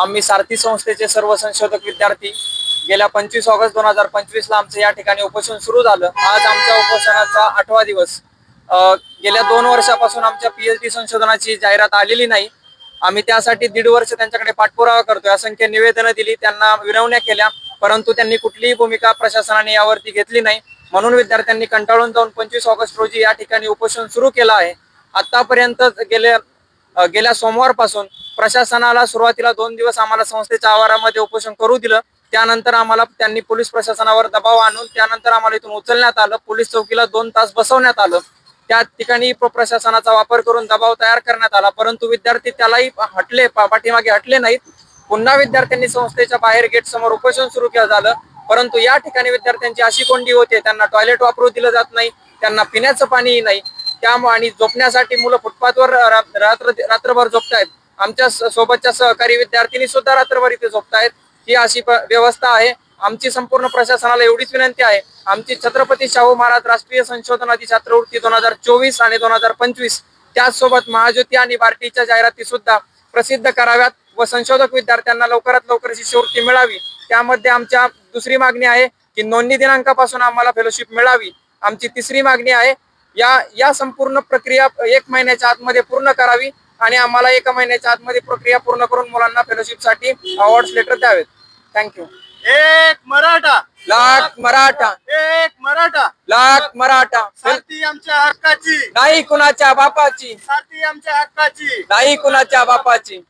आम्ही सारथी संस्थेचे सर्व संशोधक विद्यार्थी गेल्या पंचवीस ऑगस्ट दोन हजार पंचवीसला आमचं या ठिकाणी उपोषण सुरू झालं. आज आमच्या उपोषणाचा आठवा दिवस. गेल्या दोन वर्षापासून आमच्या पीएचडी संशोधनाची जाहिरात आलेली नाही. आम्ही त्यासाठी दीड वर्ष त्यांच्याकडे पाठपुरावा करतोय. असंख्य निवेदनं दिली त्यांना विनवण्या केल्या परंतु त्यांनी कुठलीही भूमिका प्रशासनाने यावरती घेतली नाही. म्हणून विद्यार्थ्यांनी कंटाळून जाऊन पंचवीस ऑगस्ट रोजी या ठिकाणी उपोषण सुरू केलं आहे. आतापर्यंत गेल्या गेल्या सोमवारपासून प्रशासनाला सुरुवातीला दोन दिवस आम्हाला संस्थेच्या आवारामध्ये उपोषण करू दिलं. त्यानंतर आम्हाला त्यांनी पोलीस प्रशासनावर दबाव आणून त्यानंतर आम्हाला इथून उचलण्यात आलं. पोलीस चौकीला दोन तास बसवण्यात आलं. त्या ठिकाणी प्रशासनाचा वापर करून दबाव तयार करण्यात आला. परंतु विद्यार्थी त्यालाही हटले पाठीमागे हटले नाहीत. पुन्हा विद्यार्थ्यांनी संस्थेच्या बाहेर गेट समोर उपोषण सुरू केलं झालं. परंतु या ठिकाणी विद्यार्थ्यांची अशी कोंडी होते त्यांना टॉयलेट वापरू दिलं जात नाही त्यांना पिण्याचं पाणीही नाही. त्यामुळे आणि झोपण्यासाठी मुलं फुटपाथवर रा- रात्र रात्रभर झोपतायत. आमच्या सोबतच्या सहकारी विद्यार्थिनी सुद्धा रात्रभर इथे झोपतायत. ही अशी प- व्यवस्था आहे. आमची संपूर्ण प्रशासनाला एवढीच विनंती आहे. आमची छत्रपती शाहू महाराज राष्ट्रीय संशोधनाची छात्रवृत्ती दोन हजार चोवीस आणि दोन हजार पंचवीस. त्याचसोबत महाज्योती आणि बार्टीच्या जाहिराती सुद्धा प्रसिद्ध कराव्यात व संशोधक विद्यार्थ्यांना लवकरात लवकर शिष्यवृत्ती मिळावी. त्यामध्ये आमच्या दुसरी मागणी आहे की नोंदणी दिनांकापासून आम्हाला फेलोशिप मिळावी. आमची तिसरी मागणी आहे या या संपूर्ण प्रक्रिया एक महिन्याच्या आतमध्ये पूर्ण करावी आणि आम्हाला एका महिन्याच्या आतमध्ये प्रक्रिया पूर्ण करून मुलांना फेलोशिपसाठी अवॉर्ड लेटर द्यावेत. थँक्यू एक मराठा. लाख मराठा. एक मराठा. लाख मराठा. सारथी आमच्या हक्काची. नाही कुणाच्या बापाची. सारथी आमच्या हक्काची. नाही कुणाच्या बापाची.